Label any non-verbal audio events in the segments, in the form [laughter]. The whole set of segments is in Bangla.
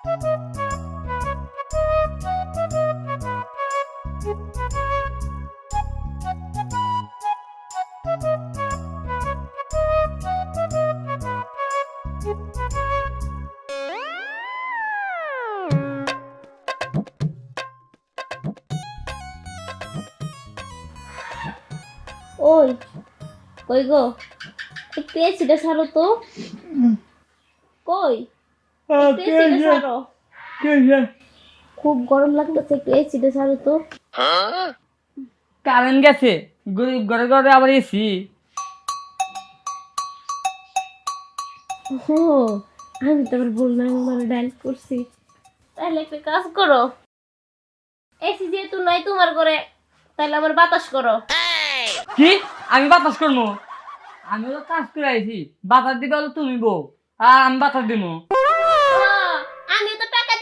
ওই কই গো একটু এসিটা ছাড়ো তো কই একটু এসিটা ছাড়ো খুব গরম লাগতেছে একটু ছাড়ো তো। কারেন্ট গেছে। গরিব ঘরে ঘরে আবার এসি। ও আমি তো আবার নাম্বার ডায়াল করছি। তাহলে একটা কাজ করো। এসি যেহেতু নাই তোমার করে তাহলে আবার বাতাস করো। কি? আমি বাতাস করব? আমি তো কাজ করে আইছি। বাতাস দিবে তুমি বউ আর আমি বাতাস দিব।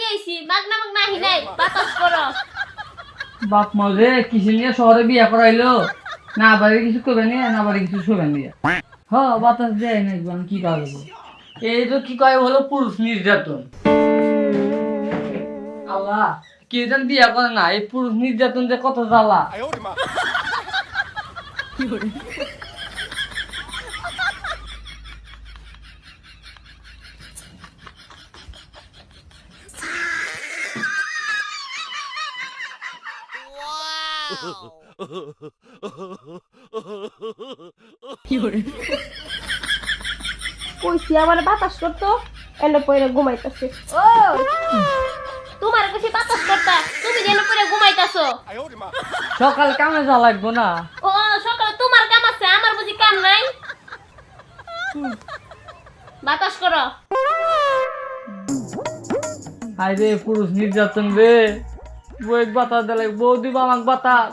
তো মাগনা মাগনা আহি নাই বাতাস করো। বাপ মাঝে কিসে নিয়ে শহরে বিয়া করাইলো? না বাড়ি কিছু করবে নিয়ে না বাড়ি কিছু শোবেন দিয়ে হ বাতাস দেয় না একদম কি করব? এই তো কি কয় হলো পুরুষ নির্যাতন। আল্লাহ কে যেন বিয়া করে না এই পুরুষ নির্যাতন যে কত জ্বালা। [laughs] কইছি আমার বাতাস করতো এনে পরে ঘুমাইতাছে ও তোমার কাছে বাতাস করতা তুমি যেন পরে ঘুমাইতাছো সকাল কামে যা লাগবো না ও সকালে তোমার কাম আছে আমার বুঝি কাম নাই বাতাস করো হাই রে পুরুষ নির্যাতন রে বউ বাতাস দিলে বউ দিব আমাক বাতাস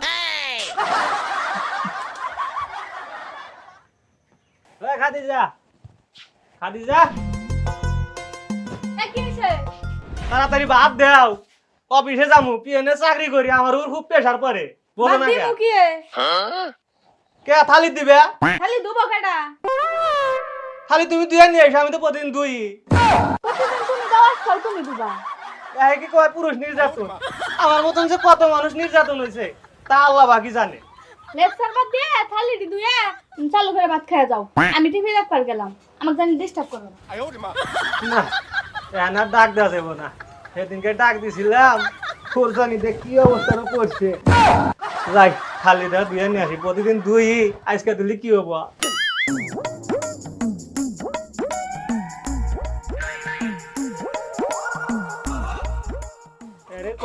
খাদিজা। খাদিজা। তাড়াতাড়ি ভাত দেও। অফিসে যামু পিএনে চাকরি করি আমার উপর খুব প্রেশার পড়ে। বলো না কে? থালি দিবে? খালি দুবো কেডা? খালি তুমি দুয়ে নিয়ে এসো আমি তো প্রতিদিন দুই। প্রতিদিন তুমি দাও তুমি দুবা। কি কয় পুরুষ নির্যাতন? আমার মতন যে কত মানুষ নির্যাতন হয়েছে তা আল্লাহ বাকি জানে। লেকচার বাদ দিয়ে থালি দি দুয়ে চালু করে ভাত খেয়ে যাও। আমি টিভি দেখবার গেলাম আমাকে জানি ডিস্টার্ব করো না। না ডাক দেওয়া যাব না। সেদিনকে ডাক দিছিলাম কি যাই খালি দা দুয়ে নিয়ে আসি। প্রতিদিন দুই আজকে দিলি কি হব?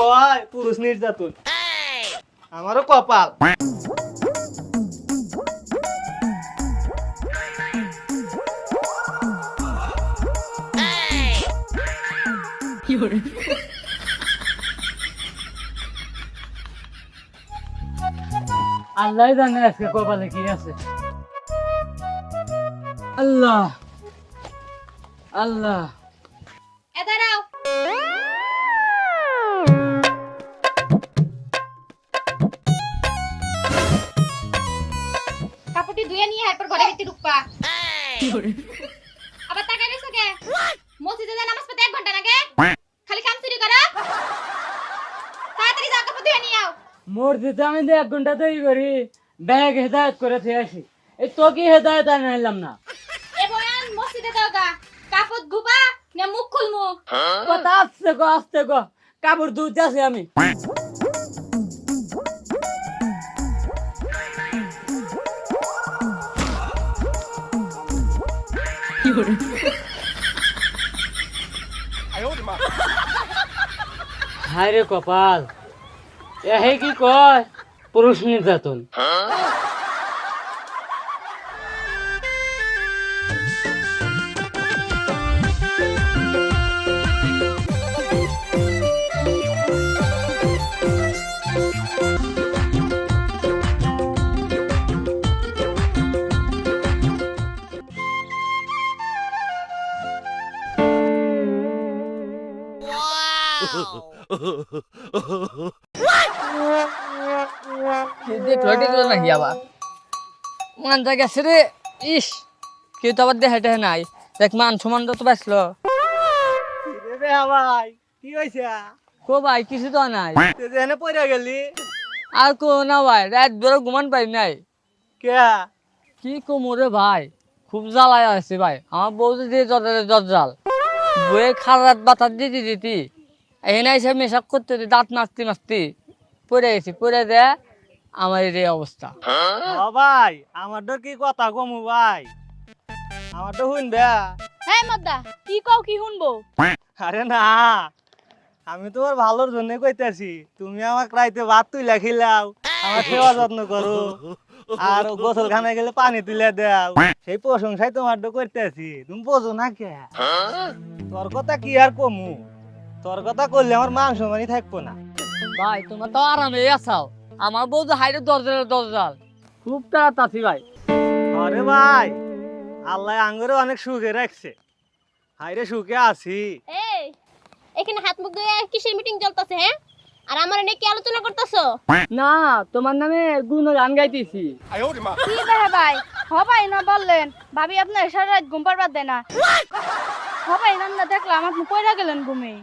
কয়? পুরুষ নির্যাতন। আমারও কপাল। আল্লাহ জানে আজকে কপালে কি আছে। আল্লাহ। আল্লাহ। এ দাঁড়াও। ধুয়ে নিয়ে এরপর ঘরে ভিতরে ঢুকবা। আবার তাকাই রইছো কে? মসজিদে যা নামাজ পড়তে এক ঘণ্টা লাগে? খালি কাম চুরি করো? তাড়াতাড়ি যাও কাপড় ধুয়ে নিয়ে আও। মোর দিতে আমি এক ঘণ্টা তৈরি করি ব্যাগ হেদায়ত করে থেকে আসি। এই তো কি হেদায়ত আমি আনলাম না? এ বয়ান মসজিদে দাও গা। কাপড় ধুবা না মুখ খুলমু? কথা আসতে গো আসতে গো। কাপড় দুধ যাচ্ছে আমি। হায় রে কপাল এহে কি কয় পুরুষ নির্যাতন মান নাই মান ভাই নাই গেলি আর কো না ভাই পাই নাই কে কি কোমরে ভাই খুব জ্বালায় আছে ভাই আমার বউ যে জর্জাল বয়ে খারাত বাতার দিতে দিতি এখানে এসে মেশাক করতে দিতে দাঁত মারতে নাচতে। পড়ে গেছি পড়ে দে আমার এই অবস্থা। ভাই আমার তো কি কথা কমু ভাই? আমার তো শুনবে? হ্যাঁ মদ্দা কি কও কি শুনব? আরে না আমি তোমার ভালোর জন্য কইতেছি তুমি আমাকে রাইতে ভাত তুইলা খিলাও আমার সেবা যত্ন করো আর গোসল খানায় গেলে পানি তুলে দাও সেই প্রশংসাই তোমার তো করতেছি তুমি বোঝো না কে? তোর কথা কি আর কমু? তোর কথা করলে আমার মান সম্মানই থাকব না। ভাই তোমার তো আরামে আসাও আমার বউ তো হাইরে দরজাল দরজাল খুব তাড়াতাড়ি ভাই। আরে ভাই আল্লাহ আঙ্গুরে অনেক সুখে রাখছে। হাইরে সুখে আছি। এই এখানে হাত মুখ ধুয়ে কিসের মিটিং চলতেছে হ্যাঁ? আর আমার এনে কি আলোচনা করতেছো? না তোমার নামে গুণ গান গাইতেছি। কি ভাই? হবাই না বললেন ভাবি আপনার সারা রাত ঘুম পারবার দেয় না। হবাই না দেখলাম আপনি পয়রা গেলেন ঘুমে।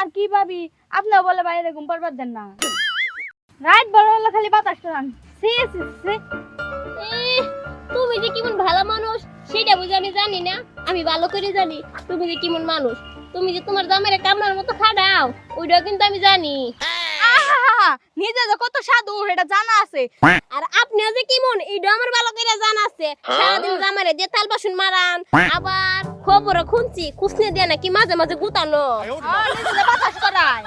আর কি ভাবি? আপনিও বলে বাইরে ঘুম পারবার দেন না। রাত বড় হলো খালি বাতাস করান। তুমি যে কেমন ভালো মানুষ, সেটা বুঝে আমি জানি না। আমি ভালো করে জানি তুমি যে কেমন মানুষ। তুমি যে তোমার দামের কামড়ার মতো খাড়াও ওইটাও কিন্তু আমি জানি। আহা নিজে যে কত সাধু এটা জানা আছে। আর আপনিও যে আমার ভালো করে জানা আছে। সারাদিন তাল বাসন মারান আবার খবর খুঁজছি খুঁজনে দিয়ে নাকি মাঝে মাঝে গুতানো। বাতাস করায়।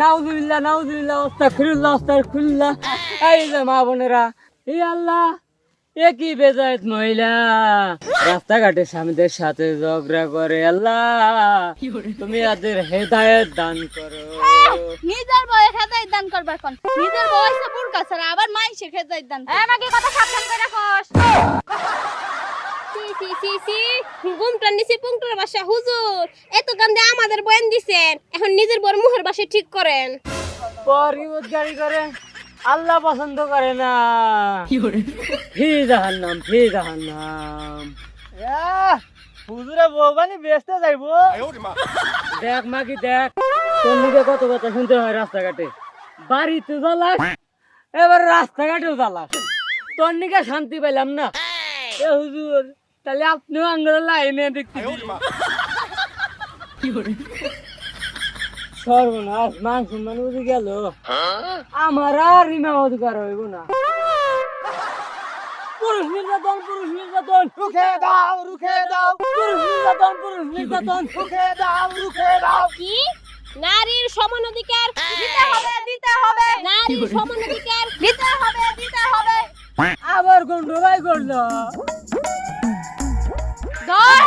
নাউজুবিল্লাহ নাউজুবিল্লাহ আস্তাগফিরুল্লাহ আস্তাগফিরুল্লাহ এই যে মা বোনেরা এই আল্লাহ এ কি বেজায়েত মহিলা। রাস্তাঘাটে স্বামীদের সাথে ঝগড়া করে আল্লাহ তুমি এদের হেদায়েত দান করো। নিজের বয়ে খেদাই দান করবার কোন নিজের বয়ে সে বুড়কা ছাড়া আবার মাইসে খেদাই দান এ মাকে কথা সাবধান করে রাখোস। সি সি সি সি। গুমটার নিচে পুংটার বাসা হুজুর এত কান্দে আমাদের বয়ান দিছেন। এখন নিজের বর মুহের বাসা ঠিক করেন। পরিবত গাড়ি করে। আল্লাহ পছন্দ করে না। ফি জাহান্নাম ফি জাহান্নাম। আহ, হুজুরে বৌবানি বেচতে যাইবো। দেখ মাকি দেখ তোর মুখে কত কথা শুনতে হয় রাস্তাঘাটে। বাড়িতে জ্বালাস এবার রাস্তাঘাটেও জ্বালাস। তোর নিকে শান্তি পেলাম না। এ হুজুর তাহলে আপনিও আঙ্গুর লাইনে দেখতে সর্বনাশ মান সম্মান বুঝে গেল। আমার আর রিমা অধিকার হইব না। পুরুষ নির্যাতন পুরুষ নির্যাতন। রুখে দাও রুখে দাও। পুরুষ নির্যাতন পুরুষ নির্যাতন। রুখে দাও রুখে দাও। কি? নারীর সমান অধিকার দিতে হবে দিতে হবে। নারীর সমান অধিকার দিতে হবে দিতে হবে। আবার করল। ধর